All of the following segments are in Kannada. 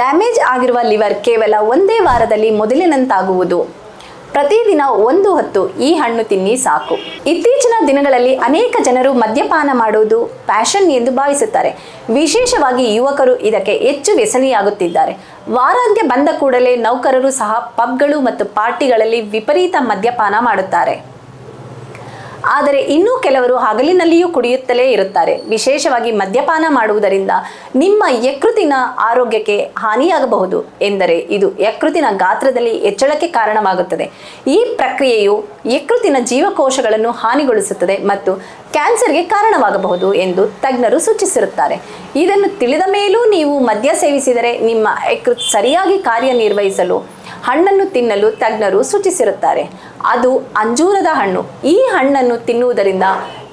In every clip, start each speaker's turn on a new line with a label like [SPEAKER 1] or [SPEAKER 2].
[SPEAKER 1] ಡ್ಯಾಮೇಜ್ ಆಗಿರುವ ಲಿವರ್ ಕೇವಲ ಒಂದೇ ವಾರದಲ್ಲಿ ಮೊದಲಿನಂತಾಗುವುದು. ಪ್ರತಿದಿನ ಒಂದು ಹೊತ್ತು ಈ ಹಣ್ಣು ತಿನ್ನಿ ಸಾಕು. ಇತ್ತೀಚಿನ ದಿನಗಳಲ್ಲಿ ಅನೇಕ ಜನರು ಮದ್ಯಪಾನ ಮಾಡುವುದು ಪ್ಯಾಷನ್ ಎಂದು ಭಾವಿಸುತ್ತಾರೆ. ವಿಶೇಷವಾಗಿ ಯುವಕರು ಇದಕ್ಕೆ ಹೆಚ್ಚು ವ್ಯಸನಿಯಾಗುತ್ತಿದ್ದಾರೆ. ವಾರಾಂತ್ಯ ಬಂದ ಕೂಡಲೇ ನೌಕರರು ಸಹ ಪಬ್ಗಳು ಮತ್ತು ಪಾರ್ಟಿಗಳಲ್ಲಿ ವಿಪರೀತ ಮದ್ಯಪಾನ ಮಾಡುತ್ತಾರೆ. ಆದರೆ ಇನ್ನೂ ಕೆಲವರು ಹಗಲಿನಲ್ಲಿಯೂ ಕುಡಿಯುತ್ತಲೇ ಇರುತ್ತಾರೆ. ವಿಶೇಷವಾಗಿ ಮದ್ಯಪಾನ ಮಾಡುವುದರಿಂದ ನಿಮ್ಮ ಯಕೃತಿನ ಆರೋಗ್ಯಕ್ಕೆ ಹಾನಿಯಾಗಬಹುದು ಎಂದರೆ ಇದು ಯಕೃತಿನ ಗಾತ್ರದಲ್ಲಿ ಹೆಚ್ಚಳಕ್ಕೆ ಕಾರಣವಾಗುತ್ತದೆ. ಈ ಪ್ರಕ್ರಿಯೆಯು ಯಕೃತಿನ ಜೀವಕೋಶಗಳನ್ನು ಹಾನಿಗೊಳಿಸುತ್ತದೆ ಮತ್ತು ಕ್ಯಾನ್ಸರ್ಗೆ ಕಾರಣವಾಗಬಹುದು ಎಂದು ತಜ್ಞರು ಸೂಚಿಸಿರುತ್ತಾರೆ. ಇದನ್ನು ತಿಳಿದ ಮೇಲೂ ನೀವು ಮದ್ಯ ಸೇವಿಸಿದರೆ ನಿಮ್ಮ ಯಕೃತ್ ಸರಿಯಾಗಿ ಕಾರ್ಯನಿರ್ವಹಿಸಲು ಹಣ್ಣನ್ನು ತಿನ್ನಲು ತಜ್ಞರು ಸೂಚಿಸಿರುತ್ತಾರೆ. ಅದು ಅಂಜೂರದ ಹಣ್ಣು. ಈ ಹಣ್ಣನ್ನು ತಿನ್ನುವುದರಿಂದ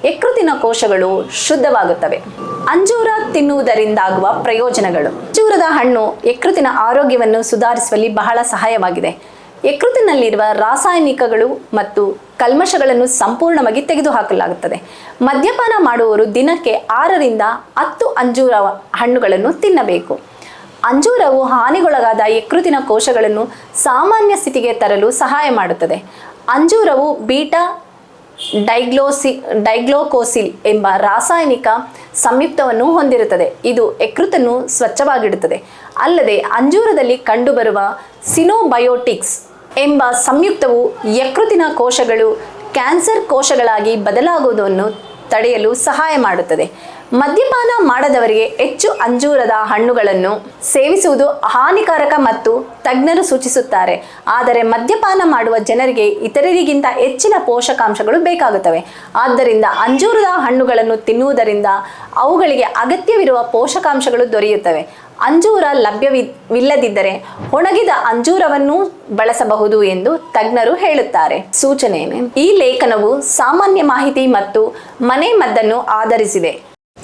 [SPEAKER 1] ಯಕೃತಿನ ಕೋಶಗಳು ಶುದ್ಧವಾಗುತ್ತವೆ. ಅಂಜೂರ ತಿನ್ನುವುದರಿಂದಾಗುವ ಪ್ರಯೋಜನಗಳು. ಅಂಜೂರದ ಹಣ್ಣು ಯಕೃತಿನ ಆರೋಗ್ಯವನ್ನು ಸುಧಾರಿಸುವಲ್ಲಿ ಬಹಳ ಸಹಾಯವಾಗಿದೆ. ಯಕೃತಿನಲ್ಲಿರುವ ರಾಸಾಯನಿಕಗಳು ಮತ್ತು ಕಲ್ಮಶಗಳನ್ನು ಸಂಪೂರ್ಣವಾಗಿ ತೆಗೆದುಹಾಕಲಾಗುತ್ತದೆ. ಮದ್ಯಪಾನ ಮಾಡುವವರು ದಿನಕ್ಕೆ ಆರರಿಂದ ಹತ್ತು ಅಂಜೂರ ಹಣ್ಣುಗಳನ್ನು ತಿನ್ನಬೇಕು. ಅಂಜೂರವು ಹಾನಿಗೊಳಗಾದ ಯಕೃತಿನ ಕೋಶಗಳನ್ನು ಸಾಮಾನ್ಯ ಸ್ಥಿತಿಗೆ ತರಲು ಸಹಾಯ ಮಾಡುತ್ತದೆ. ಅಂಜೂರವು ಬೀಟಾ ಡೈಗ್ಲೋಸಿ, ಡೈಗ್ಲೋಕೋಸಿಲ್ ಎಂಬ ರಾಸಾಯನಿಕ ಸಂಯುಕ್ತವನ್ನು ಹೊಂದಿರುತ್ತದೆ. ಇದು ಯಕೃತನ್ನು ಸ್ವಚ್ಛವಾಗಿಡುತ್ತದೆ. ಅಲ್ಲದೆ ಅಂಜೂರದಲ್ಲಿ ಕಂಡುಬರುವ ಸಿನೋಬಯೋಟಿಕ್ಸ್ ಎಂಬ ಸಂಯುಕ್ತವು ಯಕೃತಿನ ಕೋಶಗಳು ಕ್ಯಾನ್ಸರ್ ಕೋಶಗಳಾಗಿ ಬದಲಾಗುವುದನ್ನು ತಡೆಯಲು ಸಹಾಯ ಮಾಡುತ್ತದೆ. ಮದ್ಯಪಾನ ಮಾಡದವರಿಗೆ ಹೆಚ್ಚು ಅಂಜೂರದ ಹಣ್ಣುಗಳನ್ನು ಸೇವಿಸುವುದು ಹಾನಿಕಾರಕ ಮತ್ತು ತಜ್ಞರು ಸೂಚಿಸುತ್ತಾರೆ. ಆದರೆ ಮದ್ಯಪಾನ ಮಾಡುವ ಜನರಿಗೆ ಇತರರಿಗಿಂತ ಹೆಚ್ಚಿನ ಪೋಷಕಾಂಶಗಳು ಬೇಕಾಗುತ್ತವೆ. ಆದ್ದರಿಂದ ಅಂಜೂರದ ಹಣ್ಣುಗಳನ್ನು ತಿನ್ನುವುದರಿಂದ ಅವುಗಳಿಗೆ ಅಗತ್ಯವಿರುವ ಪೋಷಕಾಂಶಗಳು ದೊರೆಯುತ್ತವೆ. ಅಂಜೂರ ಲಭ್ಯವಿಲ್ಲದಿದ್ದರೆ ಒಣಗಿದ ಅಂಜೂರವನ್ನು ಬಳಸಬಹುದು ಎಂದು ತಜ್ಞರು ಹೇಳುತ್ತಾರೆ. ಸೂಚನೆ ಈ ಲೇಖನವು ಸಾಮಾನ್ಯ ಮಾಹಿತಿ ಮತ್ತು ಮನೆ ಮದ್ದನ್ನು ಆಧರಿಸಿದೆ.